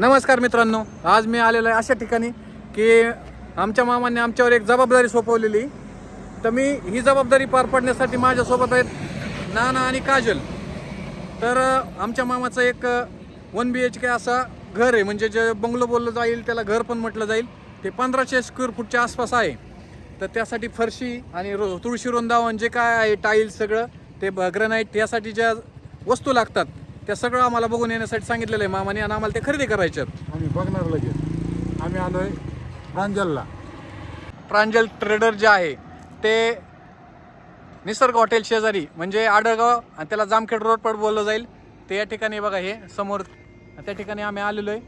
नमस्कार मित्रांनो आज मी आलेलो आहे अशा ठिकाणी की आमच्या मामाने आमच्यावर एक जबाबदारी सोपवलेली. तर मी ही जबाबदारी पार पाडण्यासाठी माझ्यासोबत आहेत नाना आणि काजल. तर आमच्या मामाचं एक वन बी एच के असा घर आहे. म्हणजे जे बंगलो बोललं जाईल त्याला घर पण म्हटलं जाईल. ते पंधराशे स्क्वेअर फूटच्या आसपास आहे. तर त्यासाठी फरशी आणि रो तुळशी रोंदावन जे काय आहे टाईल्स सगळं ते ग्रनाईट यासाठी ज्या वस्तू लागतात त्या सगळं आम्हाला बघून येण्यासाठी सांगितलेलं आहे. मामाने आणि आम्हाला ते खरेदी करायचे आहेत. आम्ही बघणार लगेच. आम्ही आलोय प्रांजलला. प्रांजल ट्रेडर जे आहे ते निसर्ग हॉटेल शेजारी म्हणजे आडरगाव आणि त्याला जामखेड रोड पण बोललं जाईल. ते या ठिकाणी बघा हे समोर त्या ठिकाणी आम्ही आलेलो आहे.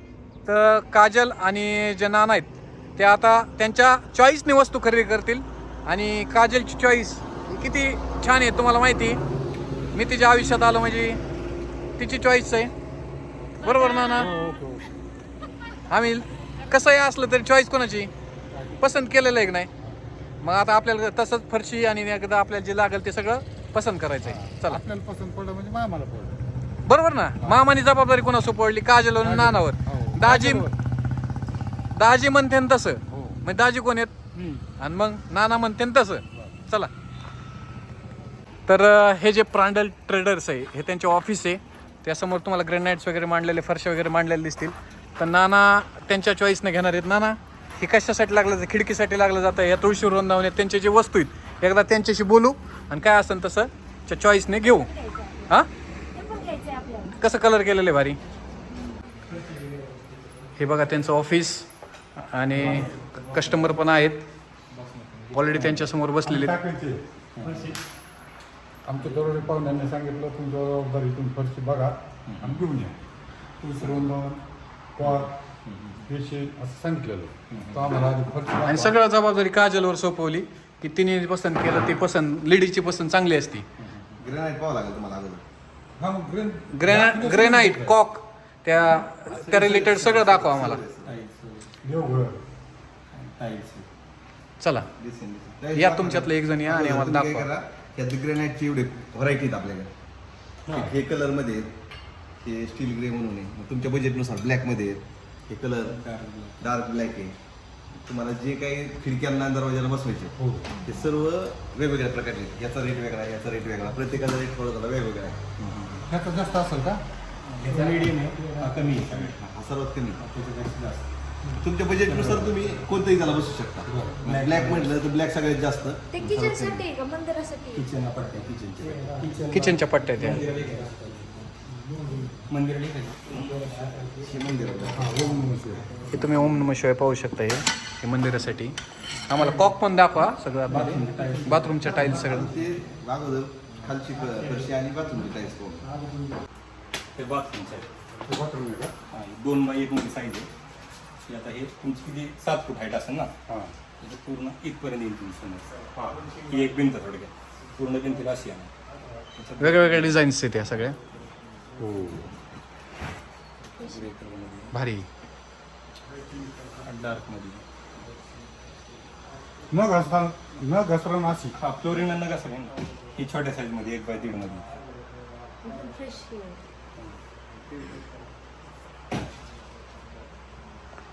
तर काजल आणि जे नाना आहेत ते आता त्यांच्या चॉईसने वस्तू खरेदी करतील. आणि काजलची चॉईस किती छान आहे तुम्हाला माहिती. मी तिच्या आयुष्यात आलो म्हणजे तिची चॉईस आहे. बरोबर नाना? आम्ही कसंही असलं तरी चॉईस कोणाची? पसंत केलेलं आहे की नाही? मग आता आपल्याला तसंच फरशी आणि एकदा आपल्याला जे लागेल ते सगळं पसंत करायचं आहे चला. आपल्याला पसंत पडलं म्हणजे मामाला पडलं. बरोबर ना? मामानी जबाबदारी कोणा सोपवली काजल नानावर. हो. दाजी दाजी म्हणते न तसं. हो. मग दाजी कोण आहेत. आणि मग नाना म्हणते न तसं. चला. तर हे जे प्रांडल ट्रेडर्स आहे हे त्यांचे ऑफिस आहे. त्यासमोर तुम्हाला ग्रेनाईट्स वगैरे मांडलेले फरशे वगैरे मांडलेले दिसतील. तर नाना त्यांच्या चॉईसने घेणार आहेत. नाना हे कशासाठी लागलं जातं? खिडकीसाठी लागलं जातं? या तुळशी वृंदावन आहेत त्यांचे जे वस्तू आहेत एकदा त्यांच्याशी बोलू. आणि काय असेल तसं त्या चॉईसने घेऊ. हां? कसं कलर केलेलं आहे भारी? हे बघा त्यांचं ऑफिस आणि कस्टमर पण आहेत. ऑलरेडी त्यांच्यासमोर बसलेले आहेत. आमच्या दरोडे पाहुण्यांनी सांगितलं तुमच्या जबाबदारीतून फरशी बघा आणि घेऊन या. तुळशीवृंदावन पॉट पेशे असं सांगितलेलं तर आम्हाला आधी फरशी आणि दाखवा. सगळं जबाबदारी काजलवर सोपवली की तिने पसंत केलं ती पसंत लेडीची पसंत चांगली असती. ग्रेनाईट पाहावं लागेल तुम्हाला अगोदर. हा मग ग्रेन ग्रेना ग्रेनाईट कॉक त्या त्या रिलेटेड सगळं दाखवा आम्हाला. देवघर चला. दिसेल, दिसेल. या तुमच्यातलं एक जण या आणि आम्हाला तुम्ही काय दाखवा. करा, ह्यात ग्रेनाईटची एवढे व्हरायटी आहेत आपल्याकडे. हे. कलरमध्ये आहेत. हे स्टील ग्रे म्हणून आहे. मग तुमच्या बजेटनुसार ब्लॅकमध्ये आहेत. हे कलर डार्क ब्लॅक आहे. तुम्हाला जे काही खिडक्यांना दरवाजाला बसवायचे हो. हे सर्व वेगवेगळ्या प्रकारचे आहेत. याचा रेट वेगळा आहे याचा रेट वेगळा प्रत्येकाचा रेट थोडा थोडा वेगवेगळा आहे. ह्याचं जास्त असेल का? मीडियम आहे. हा कमी आहे. हा सर्वात कमी. त्याच्यापेक्षा जास्त. तुमच्या बजेटनुसार तुम्ही कोणतंही त्याला बसू शकता. ब्लॅक म्हटलं तर ब्लॅक सगळ्यात जास्त. ते किचनसाठी आहे का? मंदिरासाठी किचन पट्ट्या किचनचे किचन किचनच्या पट्ट्या त्या मंदिर हे मंदिर आहे. ओम नमः शिवाय. तुम्ही ओम नम शिवाय पाहू शकता हे. हे मंदिरासाठी. आम्हाला कॉक पण दाखवा सगळं आतमध्ये. बाथरूमच्या टाईल्स सगळं. ते अगोदर खालची फरशी आणि बाथरूमची टाईल्स पाहून बाथरूमचं आहे ते हा, हे दोन बाय एक मध्ये साईज आहे. हे आता हे तुमची किती? सात फूट हाईट असेल ना? हा. त्याचं पूर्ण इथपर्यंत येईल तुमची समज ही. एक भिंत थोडक्यात पूर्ण भिंतीला अशी आहे. त्याच्यात वेगवेगळ्या डिझाईन्स आहेत या सगळ्या. हो. ग्रे कलरमध्ये भारी. डार्कमध्ये. न घसरा न घसरण अशी. हा फ्लोरिन नका सगळं ही छोट्या साईजमध्ये एक बाय दीडमध्ये. फ्रेश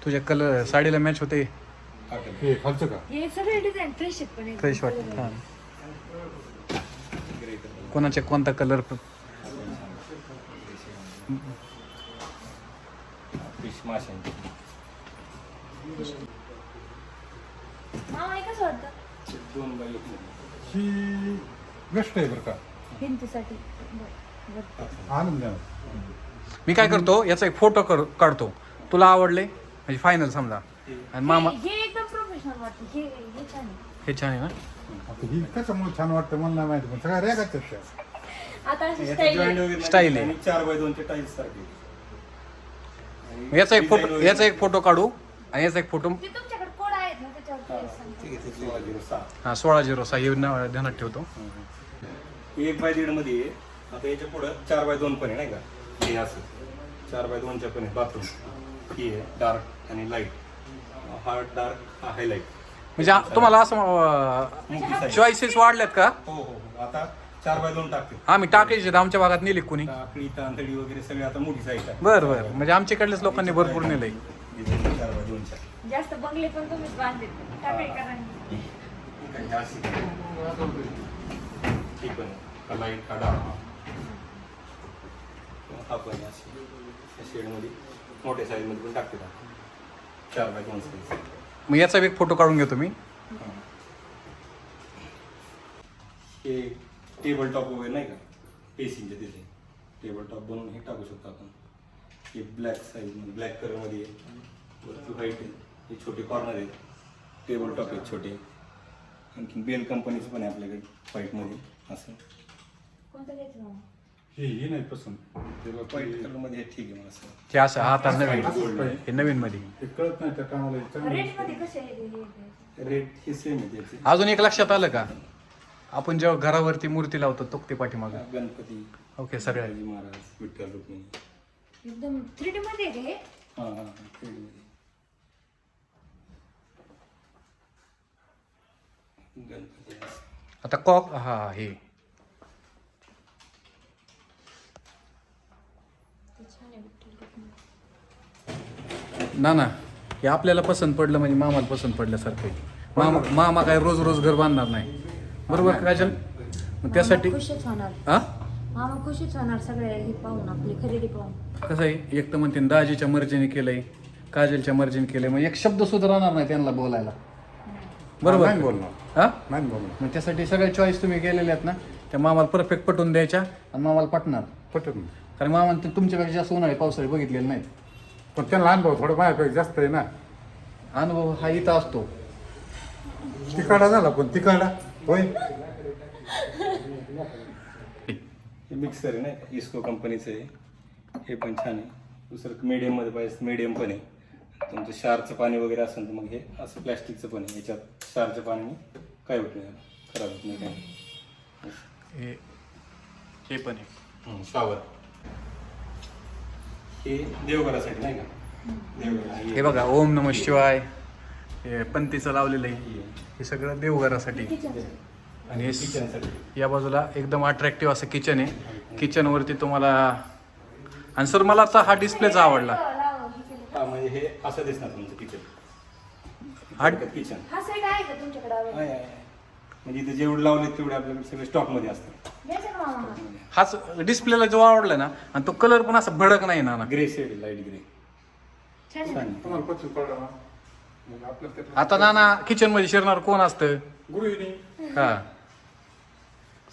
तुझ्या कलर साडीला मॅच होते. हे खालचं का? हे सगळे डिझाईन फ्रेश आहेत पण एकदम. फ्रेश वाटत हां. कोणाचे कोणता कलर फिश माशांची मामा हे कसं वाटतं? दोन बाय एक मध्ये ही बेस्ट आहे बरं का. भिंतीसाठी. बरं, बरं. आनंद आहे. मी काय करतो याचा एक फोटो कर काढतो. तुला आवडले? म्हणजे फायनल समजा. आणि मामा हे हे एकदम प्रोफेशनल वाटतं. हे हे छान आहे. हे छान आहे ना? आता ही कशामुळे छान वाटतं मला नाही माहिती पण सगळ्या रेगाच आहेत त्या आता अशी स्टाईल आहे. वगैरे नाही Style आहे. आणि चार बाय दोनचे टाईल्स सारखे. आणि याचा एक फोटो याचा एक फोटो काढू आणि याचा एक फोटो ते तुमच्याकडे कोड आहेत ना त्याच्यावर ते सांगते. ठीक आहे सोळा झिरो सहा. हा सोळा झिरो सहा हे नाव ध्यानात ठेवतो. एक बाय दीडमध्ये आहे. आता याच्या पुढं चार बाय दोन पण आहे नाही का? हे असं. चार बाय दोनच्या पण आहे बाथरूम. ही आहे डार्क आणि लाइट हा डार्क हा हायलाईट म्हणजे आ- तुम्हाला असं size. चॉईसेस वाढल्यात का? हो हो हो. आता चार बाय दोन टाकते. आम्ही टाकायचे तर आमच्या भागात नेली कुणी. टाकळी तांदळी वगैरे सगळे आता मोठी साईज आहे बरं बरं. म्हणजे आमच्याकडल्याच लोकांनी भरपूर नेलंय. डिझाईन चार बाय दोनच्या. जास्त बंगले पण तुम्हीच बांधले टाकळीकरांनी काही अशी ही पण हा लाइट हा डार्क हा. पण अशी. या शेडमध्ये मोठ्या साईजमध्ये पण टाकते टाकते चार बाय दोन साईज मग याचा एक फोटो काढून घेतो मी. हे टेबल टॉप वगैरे नाही का? पेसिंगच्या तिथे. टेबल टॉप बनवून हे टाकू शकतो आपण. हे ब्लॅक साईज ब्लॅक कलरमध्ये आहे. वरती व्हाईट आहे. हे छोटे कॉर्नर आहेत. टेबल टॉप आहेत छोटे. आणखी बेल कंपनीचं पण आहे आपल्याकडे व्हाईटमध्ये असं. कोणतं घ्यायचं नाही पसंत. त्याला व्हाईट ते- हे ठीक आहे मग असं हे असं हा आता नवीन. हे नवीन मध्ये. ते कळत नाही त्या कामाला हे चांगलं रेटमध्ये कसे आहे हे- हे- हे? रेट हे सेम आहे त्याचे. अजून एक लक्षात आलं का? आपण जेव्हा घरावरती मूर्ती लावतो तोक्ते पाठीमागं. गणपती. ओके सगळ्या शिवाजी महाराज विठ्ठल रुक्मिणी. एकदम थ्री डी मध्ये आहे का हे हां हां हां गणपती. असं. आता कॉक हा हे. ना ना हे आपल्याला पसंत पडलं म्हणजे मामाला पसंत पडल्यासारखं आहे. मामा मामा काय रोज रोज घर बांधणार नाही. बरोबर का काजल? मग त्यासाठी मामा खुशच होणार. हा मामा खुशच होणार सगळे हे पाहून आपली खरेदी पाहून. कसं आहे? एक तर म्हणते दाजीच्या मर्जीने केलंय काजलच्या मर्जीने केलंय मग एक शब्द सुद्धा राहणार नाही त्यांना बोलायला. बरोबर? नाही बोलणार. हा नाही बोलणार. मग त्यासाठी सगळ्या चॉईस तुम्ही केलेल्या आहेत ना त्या मामाला परफेक्ट पटवून द्यायच्या आणि मामाला पटणार. पटत नाही कारण मामा ते तुमच्यापेक्षा जास्त उन्हाळे पावसाळे बघितलेले नाहीत. पण त्यांना अनुभव थोडं माझ्यापेक्षा जास्त आहे ना. अनुभव हा इथं असतो. तिकाडा झाला पण तिकाडा. होय? हे मिक्सर आहे ना इस्को कंपनीचं आहे. हे पण छान आहे. दुसरं मीडियममध्ये पाहिजे मीडियम पण आहे. तुमचं क्षारचं पाणी वगैरे असेल तर मग हे असं प्लॅस्टिकचं पण आहे. याच्यात क्षारच्या पाण्याने काय होत नाही. खराब होत नाही काय. हे हे पण आहे. शावर हे देवघरासाठी नाही का? देवघर हे बघा ओम नम शिवाय. हे पंतीचं लावलेलं आहे. हे. सगळं देवघरासाठी. आणि हे किचनसाठी या बाजूला एकदम अट्रॅक्टिव्ह असं किचन आहे. किचनवरती तुम्हाला आणि सर मला आता हा डिस्प्लेच आवडला. हे. हा म्हणजे हे असं दिसणार तुमचं किचन हा किचन हा. म्हणजे इथे जेवढे लावले तेवढे आपल्याकडे सगळे स्टॉकमध्ये असतात? हाच डिस्प्लेला जो आवडला ना आणि तो कलर पण असा भडक नाही ना ना. ग्रे शेड लाइट ग्रे छान आहे. ना? तुम्हाला मग त्यातलं- आता नाना किचनमध्ये शिरणार कोण असतं? गृहिणी हा.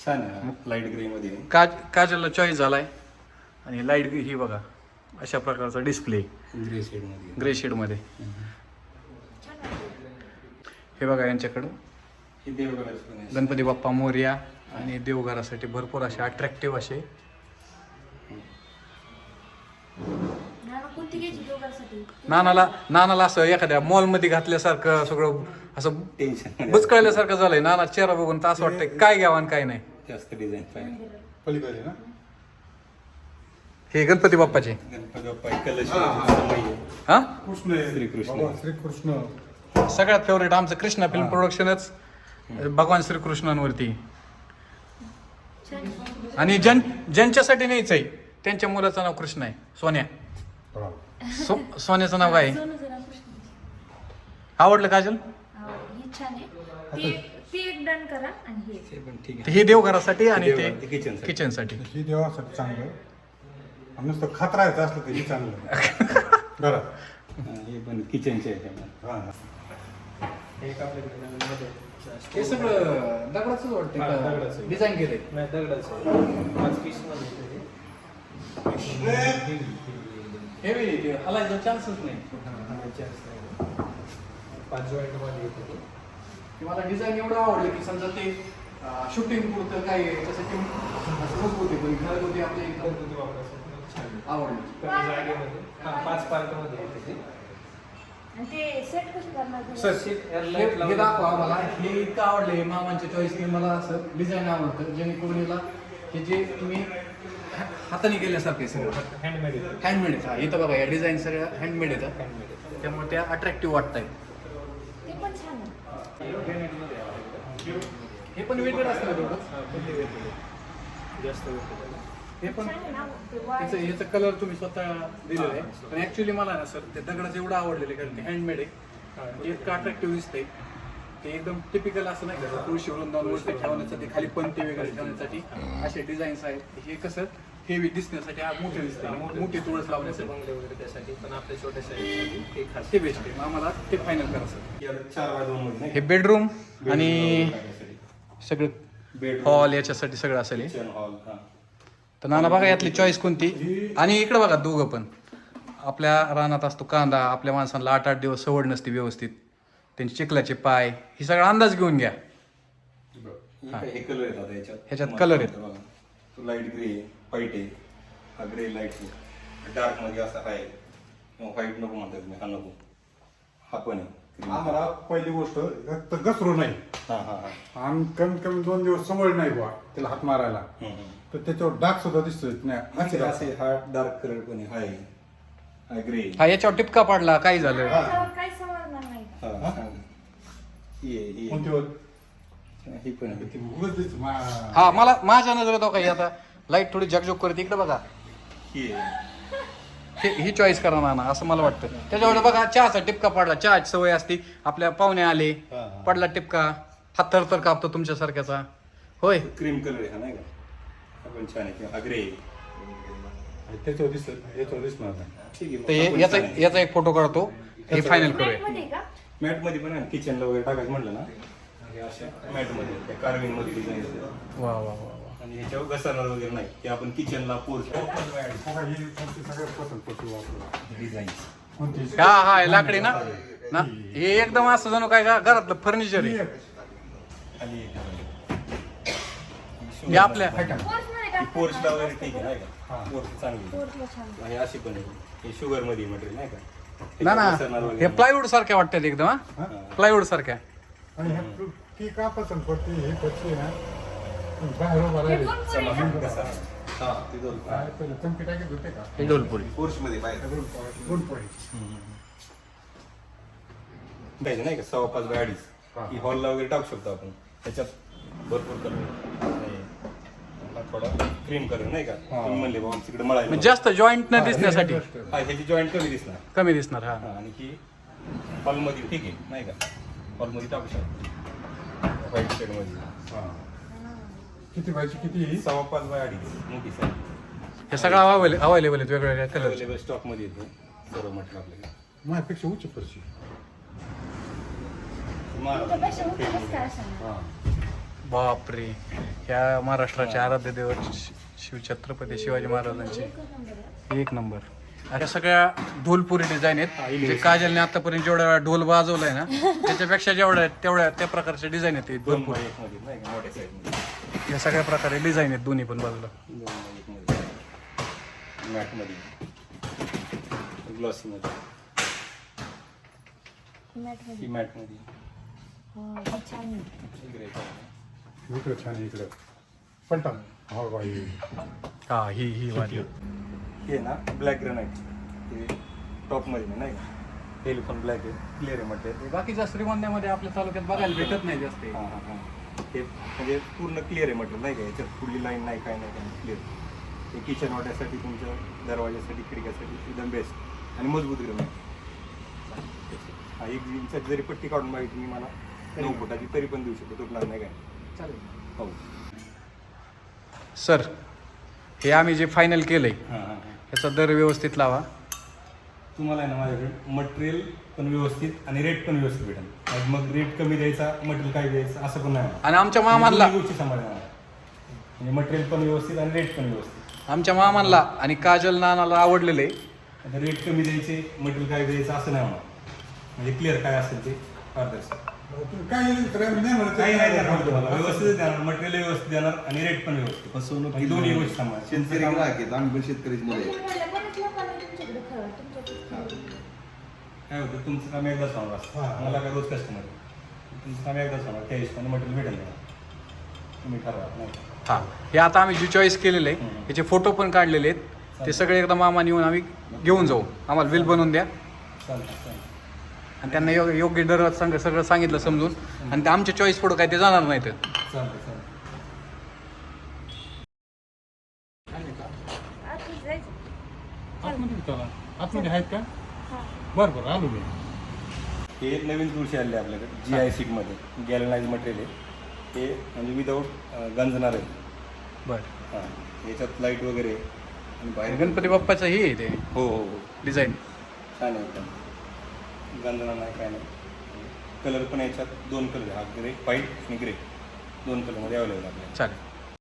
छान आहे लाइट ग्रे मध्ये. काज काजलला चॉईस झालाय. आणि लाइट ही बघा अशा प्रकारचा डिस्प्ले ग्रे शेडमध्ये. ग्रे शेडमध्ये. हे बघा यांच्याकडं हे देवघराचं पण आहे. गणपती बाप्पा मोर्या. आणि देवघरासाठी भरपूर असे अट्रॅक्टिव्ह असे. नानाला नानाला असं एखाद्या मॉलमध्ये घातल्यासारखं सगळं असं टेन्शन बुचकळल्यासारखं झालंय. नाना चेहरा बघून तर असं वाटतंय काय घ्यावं आणि काय नाही. जास्त डिझाईन पाहिजे. पलीकडे ना? हे गणपती बाप्पाचे. गणपती बाप्पा कलश समय आहे. हा. कृष्ण आहे. श्रीकृष्ण. सगळ्यात फेवरेट आमचं कृष्णा फिल्म प्रोडक्शनच भगवान श्रीकृष्णांवरती. आणि ज्यां ज्यांच्यासाठी नाहीच आहे त्यांच्या मुलाचं नाव कृष्ण आहे. सोन्या. हा. सो सोन्याचं नाव काय? आहे? कृष्ण. आवडलं. काजल हा, हे छान आहे. ते ते एक डन करा आणि हे. ते पण ठीक आहे. हे देवघरासाठी आणि ते kitchen साठी. किचनसाठी ही देवासाठी चांगलं. आणि नुसतं खात राहायचं असलं तर हे चांगलं. घरात हा, हे पण किचनचे आहे त्यामुळे. हा. एक आपल्याकडे नवीन मध्ये जास्त- हे सगळं दगडाच हा, दगडाचं वाटतं आहे. डिझाईन केलंय नाही दगडाचं आहे. पाच piece मध्ये ते. हे हलायचा चान्सच नाही आणायचे असतात. पाच जॉईंटमध्ये येतं ते. की मला डिझाईन एवढं आवडलं की समजा ते शूटिंग पुरतं काय आहे, त्यासाठी असं मजबूत आहे पण घरगुती आपल्या एकदम घरगुती वापरासाठी छान आहे. आवडलं कमी जागेमध्ये हा, पाच पार्टमध्ये येते ते. आणि ते सेट कसं करणार तुम्ही? सर हे हे दाखवा आम्हाला हे इतकं आवडले मामांच्या चॉईसने मला असं डिझाईन आवडतं जेणेकरून याला हे जे तुम्ही हा- हाताने केल्यासारखं सगळं हँडमेड. हँडमेड आहेत हा इथं बघा या डिझाईन सगळ्या हँडमेड येतं. त्यामुळे त्या अट्रॅक्टिव्ह वाटत आहेत ते पण छान आहे हे. हे पण वेगळं असतं हा, weighted आहे. जास्त त्याला हे पण वाळ- ह्याचं कलर तुम्ही स्वतः दिलेलं आहे. पण ऍक्च्युली मला ना सर ते दगडाचं एवढं आवडलेलं आहे कारण ते हँडमेड आहे. म्हणजे इतकं अट्रॅक्टिव्ह दिसतंय. ते एकदम टिपिकल असं नाही का तुळशी वृंदावन वरती ठेवण्यासाठी खाली पंथी वगैरे ठेवण्यासाठी असे डिझाईन्स आहेत. हे कसं हेवी दिसण्यासाठी मोठे दिसते मोठी तुळस लावण्यासाठी. बंगले वगैरे त्यासाठी पण आपल्या छोट्या साईजसाठी ते खास. ते बेस्ट आहे. मग आम्हाला ते फायनल करा सर. हे बेडरूम आणि सगळं बेडरूम हॉल याच्यासाठी सगळं असेल. किचन हॉल हा. तर नाना बघा यातली चॉईस कोणती? आणि इकडे बघा दोघं पण. आपल्या रानात असतो कांदा आपल्या माणसांना आठ आठ दिवस सवड नसते व्यवस्थित. त्यांचे चिखलाचे पाय हे सगळं अंदाज घेऊन घ्या. हे. कलर येतात याच्यात. ह्याच्यात color आहेत. सांगतो बघा. लाइट ग्रे व्हाईट आहे हा ग्रे लाइट डार्कमध्ये असा आहे. व्हाईट नको म्हणतात तुम्ही हा नको. हा पण आहे. आम्हाला पहिली गोष्ट रक्त घसरू नाही हा हा हा. आणि कमीत कमी दोन दिवस सवय नाही बुवा त्याला हात मारायला. तर त्याच्यावर डाग सुद्धा दिसतोय. नाही असे असे असे हा डार्क कलर पण आहे. हा ग्रे याच्यावर टिपका पाडला काय झालं? त्याच्यावर काही समजणार नाही. हा हा. ही. आहे ही आहे. ही पण आहे. ती उगाच दिसते. मा- हा मला माझ्या नजरेत हो काही आता लाइट थोडी जगजोग करते. इकडे बघा. ही आहे हे ही चॉईस करा नाना असं मला वाटतं. त्याच्यावर बघा चहाचा टिपका पडला. चहाची सवय असते. आपल्या पाहुणे आले. हा, हा. पडला टिपका. हात तर कापतो तुमच्यासारख्याचा. होय. क्रीम कलर आहे हा नाही का? हा पण छान आहे. किंवा हा नाही. ठीक तर हे- याचा याचा एक फोटो काढतो. हे फायनल करूया. मध्ये का? मॅटमध्ये पण आहे. किचनला वगैरे टाकायचं म्हटलं ना. अशा. मॅटमध्ये. त्या कार्विंगमध्ये डिझाईन वा वा वा वा. आणि ह्याच्यावर घसरणार वगैरे नाही. ते आपण किचनला पोर्च. डिझाईन? हा हा हे लाकडी ना? ना? हे एकदम असं जणू काय का घरातलं फर्निचर आहे. आणि हे आपल्या पोर्चला वगैरे ठीक आहे नाही का? पोर्च चांगली. आहे. हे अशी पण आहे हे शुगरमध्ये मटेरियल नाही का? ना ना. हे प्लायवूड सारख्या वाटतात एकदम हा? प्लायवूड सारख्या. आणि ह्या तू- ती का पसंत पडते? हे पडते ना. ती बाहेर उभा राहिली. नाही. चमक घसरणार. हा ते दोन काय पहिलं चमकी टाकीत होते का? हे डोलपुरी कोर्समध्ये बाहेर. दोन पॉईंट दोन पॉईंट पाहिजे नाही का सव्वा पाच बाय अडीच. हा. ही हॉलला वगैरे टाकू शकतो आपण. त्याच्यात भरपूर कलर थोडा क्रीम कलर नाही का? तुम्ही म्हणले बाबा तिकडे मळायला म्हणजे जास्त जॉईंट न दिसण्यासाठी. हा ह्याची जॉईंट कमी दिसणार. कमी दिसणार हा. हा आणि ही हॉलमध्ये ठीक आहे नाही का? हॉलमध्ये टाकू शकतो. व्हाईट शेडमध्ये हा. किती व्हायची किती ही? सव्वा पाच बाय अडीच. मोठी साईज. हे सगळं अवेलेबल अवेलेबल आहेत वेगवेगळ्या कलर अवेलेबल स्टॉकमध्ये येते. सर्व म्हटलं आपल्याला माझ्यापेक्षा उच्च असेल ना. हा. बापरे. ह्या महाराष्ट्राच्या आराध्य देव शिवछत्रपती शिवाजी महाराजांचे. एक नंबर. अशा सगळ्या ढोलपुरी डिझाईन आहेत. जे काजलने आतापर्यंत जेवढ्या वेळा ढोल वाजवलाय ना त्याच्यापेक्षा जेवढ्या तेवढ्या त्या प्रकारचे डिझाईन आहेत ढोलपुरी या सगळ्या प्रकारे डिझाईन आहेत दोन्ही पण बाजूला. इकडं छान आहे इकडं पलटा हो बाई हा ही ही वाली. हे ना ब्लॅक ग्रेनाईट हे टॉपमध्ये नाही, नाही का? हे पण ब्लॅक आहे. क्लिअर आहे म्हटलं. बाकीच्या श्रीमंत्यामध्ये आपल्या तालुक्यात बघायला भेटत नाही जास्त. हां हां हां. हे म्हणजे पूर्ण क्लिअर आहे म्हटलं नाही का? याच्यात पुढली लाईन नाही काय नाही काय क्लिअर हे किचन वाट्यासाठी तुमच्या दरवाजासाठी खिडक्यासाठी एकदम बेस्ट आणि मजबूत ग्रेनाईट हा एक इंचाची जरी पट्टी काढून माहिती मी मला नऊ फुटाची तरी पण देऊ शकतो. तुटणार नाही काय. चालेल. हो. सर हे आम्ही जे फायनल केलंय हां हां हां. ह्याचा दर व्यवस्थित लावा. तुम्हाला आहे ना माझ्याकडे मटेरियल पण व्यवस्थित आणि रेट पण व्यवस्थित भेटेल. मग रेट कमी द्यायचा मटेरियल काय द्यायचं असं पण नाही. आणि आमच्या मामांना दोन्ही गोष्टी सांभाळणार म्हणजे मटेरियल पण व्यवस्थित आणि रेट पण व्यवस्थित. आमच्या मामांना आणि काजल नानाला आवडलेले. आता रेट कमी द्यायचे मटेरियल काय द्यायचं असं नाही होणार. म्हणजे क्लिअर काय असेल ते पारदर्शक. नाही म्हणत. काही नाही देणार तुम्हाला. व्यवस्थित देणार. मटेरियल व्यवस्थित देणार आणि रेट पण व्यवस्थित. फसवणूक म्हणजे दोन्ही गोष्टी शेतकरी ग्राहक आहेत? आम्ही पण शेतकरीच. काय होतं? तुमचं काम हां. मला काय रोज कस्टमर तुमचं काम एकदाच होणार त्या हिशोबाने मटेरियल भेटेल मला तुम्ही ठरवा. नाही का? हा. हे आता आम्ही जी चॉईस केलेलं आहे फोटो पण काढलेले आहेत. ते सगळे एकदा मामाने येऊन आम्ही घेऊन जाऊ. आम्हाला बिल बनवून द्या. चालतं चालतं आणि त्यांना योग योग्य दर सांग सगळं सांगितलं समजून. आणि ते आमच्या चॉईस पुढं काय ते जाणार नाही तर बर आहेत का? बरं बरं आलो मी. हे नवीन तुळशी आले आपल्याकडे जी आय सीटमध्ये गॅलनाइज मटेरियल आहे. ते म्हणजे विदाऊट गंजणार आहे. बरं. हां. याच्यात लाइट वगैरे आणि बाहेर गणपती बाप्पाचं हे आहे ते. हो हो हो. डिझाईन छान आहे गंजणार नाही काय नाही. कलर पण याच्यात दोन कलर हा ग्रे व्हाईट आणि ग्रे दोन कलरमध्ये अवेलेबल आपल्याला चालेल.